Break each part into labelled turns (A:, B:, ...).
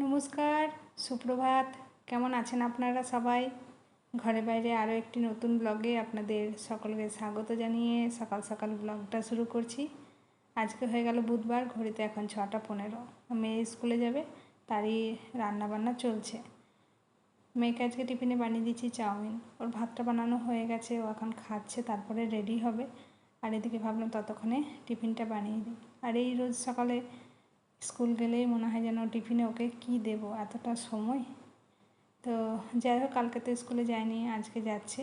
A: নমস্কার, সুপ্রভাত। কেমন আছেন আপনারা সবাই? ঘরে বাইরে আরও একটি নতুন ব্লগে আপনাদের সকলকে স্বাগত জানিয়ে সকাল সকাল ব্লগটা শুরু করছি। আজকে হয়ে গেল বুধবার, ঘড়িতে এখন ছটা পনেরো। মেয়ে স্কুলে যাবে, তারই রান্না বান্না চলছে। মেয়েকে আজকে টিফিনে বানিয়ে দিচ্ছি চাউমিন। ওর ভাতটা বানানো হয়ে গেছে, ও এখন খাচ্ছে, তারপরে রেডি হবে। আর এদিকে ভাবলাম ততক্ষণে টিফিনটা বানিয়ে দিই। আর এই রোজ সকালে স্কুল গেলেই মনে হয় যেন টিফিনে ওকে কি দেব, এতটা সময়? তো যাই হোক, কালকে তো স্কুলে যায়নি, আজকে যাচ্ছে।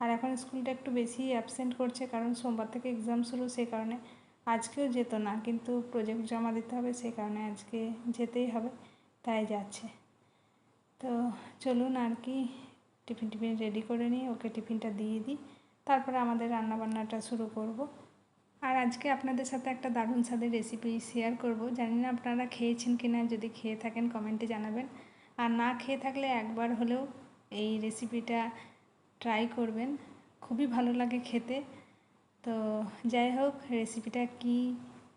A: আর এখন স্কুলটা একটু বেশি অ্যাবসেন্ট করছে, কারণ সোমবার থেকে এক্সাম শুরু সেই কারণে আজকেও যেত না, কিন্তু প্রজেক্ট জমা দিতে হবে সেই কারণে আজকে যেতেই হবে, তাই যাচ্ছে। তো চলুন আর কি, টিফিন টিফিন রেডি করে নিই, ওকে টিফিনটা দিয়ে দিই, তারপরে আমাদের রান্নাবান্নাটা শুরু করব। আর আজকে আপনাদের সাথে একটা দারুণ স্বাদের রেসিপি শেয়ার করব। জানি না আপনারা খেয়েছেন কি না, যদি খেয়ে থাকেন কমেন্টে জানাবেন। আর না খেয়ে থাকলে একবার হলেও এই রেসিপিটা ট্রাই করবেন। খুবই ভালো লাগে খেতে। তো যাই হোক রেসিপিটা কি,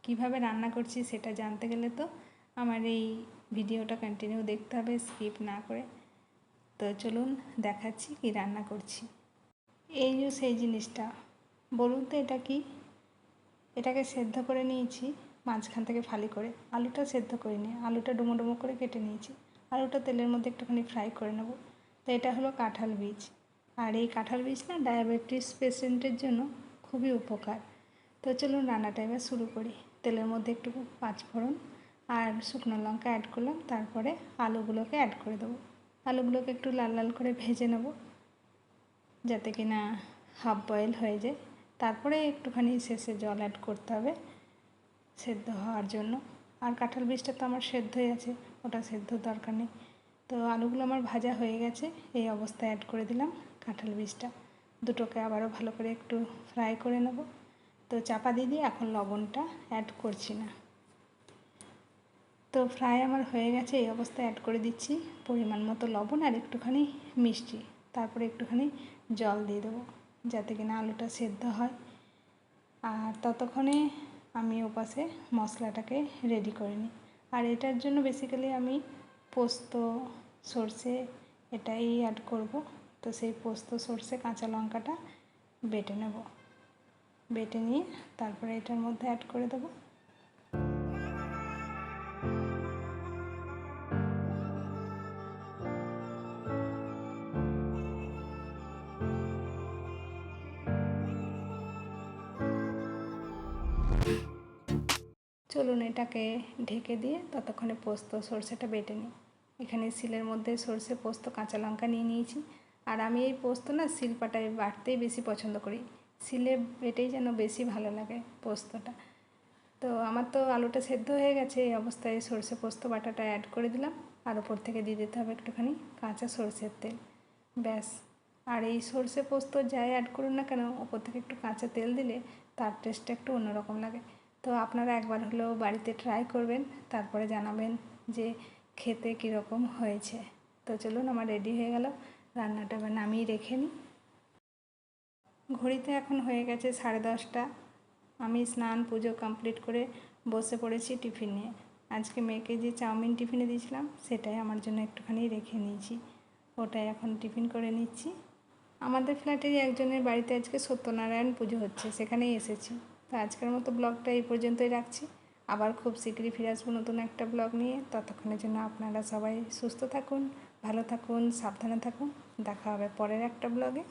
A: কীভাবে রান্না করছি সেটা জানতে গেলে তো আমার এই ভিডিওটা কন্টিনিউ দেখতে হবে স্কিপ না করে। তো চলুন দেখাচ্ছি কি রান্না করছি। এই যে সেই জিনিসটা, বলুন তো এটা কি? এটাকে সেদ্ধ করে নিয়েছি, মাঝখান থেকে ফালি করে। আলুটা সেদ্ধ করে নিয়ে, আলুটা ডুমো ডুমো করে কেটে নিয়েছি। আলুটা তেলের মধ্যে একটুখানি ফ্রাই করে নেব। তো এটা হলো কাঁঠাল বীজ। আর এই কাঁঠাল বীজ না ডায়াবেটিস পেশেন্টের জন্য খুবই উপকার। তো চলুন রান্নাটা এবার শুরু করি। তেলের মধ্যে একটু পাঁচফোড়ন আর শুকনো লঙ্কা অ্যাড করলাম, তারপরে আলুগুলোকে অ্যাড করে দেবো। আলুগুলোকে একটু লাল লাল করে ভেজে নেব, যাতে কিনা হাফ বয়েল হয়ে যায়। তারপরে একটুখানি শেষে জল অ্যাড করতে হবে সেদ্ধ হওয়ার জন্য। আর কাঁঠাল বীজটা তো আমার সেদ্ধ হয়ে আছে, ওটা সেদ্ধ দরকার নেই। তো আলুগুলো আমার ভাজা হয়ে গেছে, এই অবস্থায় অ্যাড করে দিলাম কাঁঠাল বীজটা। দুটোকে আবারও ভালো করে একটু ফ্রাই করে নেব। তো চাপা দিয়ে দিয়ে এখন লবণটা অ্যাড করছি না। তো ফ্রাই আমার হয়ে গেছে, এই অবস্থায় অ্যাড করে দিচ্ছি পরিমাণ মতো লবণ আর একটুখানি মিষ্টি। তারপরে একটুখানি জল দিয়ে দেবো। যাতে কিনা আলুটা সেদ্ধ হয়। আর ততক্ষণে আমি ওপাশে মশলাটাকে রেডি করে নিই। আর এটার জন্য বেসিক্যালি আমি পোস্ত, সর্ষে এটাই অ্যাড করব। তো সেই পোস্ত, সর্ষে, কাঁচা লঙ্কাটা বেটে নেব। বেটে নিয়ে তারপরে এটার মধ্যে অ্যাড করে দেবো। চলুন এটাকে ঢেকে দিয়ে ততক্ষণে পোস্ত, সর্ষেটা বেটে নিই। এখানে শিলের মধ্যে সর্ষে, পোস্ত, কাঁচা লঙ্কা নিয়ে নিয়েছি। আর আমি এই পোস্ত না শিলপাটায় বাটতেই বেশি পছন্দ করি। শিলে বেটেই যেন বেশি ভালো লাগে পোস্তটা। তো আমার তো আলুটা সেদ্ধ হয়ে গেছে, এই অবস্থায় সর্ষে, পোস্ত, বাটাটা অ্যাড করে দিলাম। আর ওপর থেকে দিয়ে দিতে হবে একটুখানি কাঁচা সর্ষের তেল। ব্যাস। আর এই সর্ষে, পোস্ত যাই অ্যাড করুন না কেন ওপর থেকে একটু কাঁচা তেল দিলে তার টেস্টটা একটু অন্যরকম লাগে। তো আপনারা একবার হলেও বাড়িতে ট্রাই করবেন, তারপরে জানাবেন যে খেতে কীরকম হয়েছে। তো চলুন, আমার রেডি হয়ে গেল। রান্নাটা এবার নামিয়ে রেখে নিই। ঘড়িতে এখন হয়ে গেছে সাড়ে দশটা। আমি স্নান পুজো কমপ্লিট করে বসে পড়েছি টিফিন নিয়ে। আজকে মেয়েকে যে চাউমিন টিফিনে দিয়েছিলাম, সেটাই আমার জন্য একটুখানি রেখে নিয়েছি। ওটাই এখন টিফিন করে নিচ্ছি। আমাদের ফ্ল্যাটেরই একজনের বাড়িতে আজকে সত্যনারায়ণ পুজো হচ্ছে, সেখানেই এসেছি। তো আজকের মতো ব্লগটা এই পর্যন্তই রাখছি। আবার খুব শীঘ্রই ফিরে আসব নতুন একটা ব্লগ নিয়ে। ততক্ষণের জন্য আপনারা সবাই সুস্থ থাকুন, ভালো থাকুন, সাবধানে থাকুন। দেখা হবে পরের একটা ব্লগে।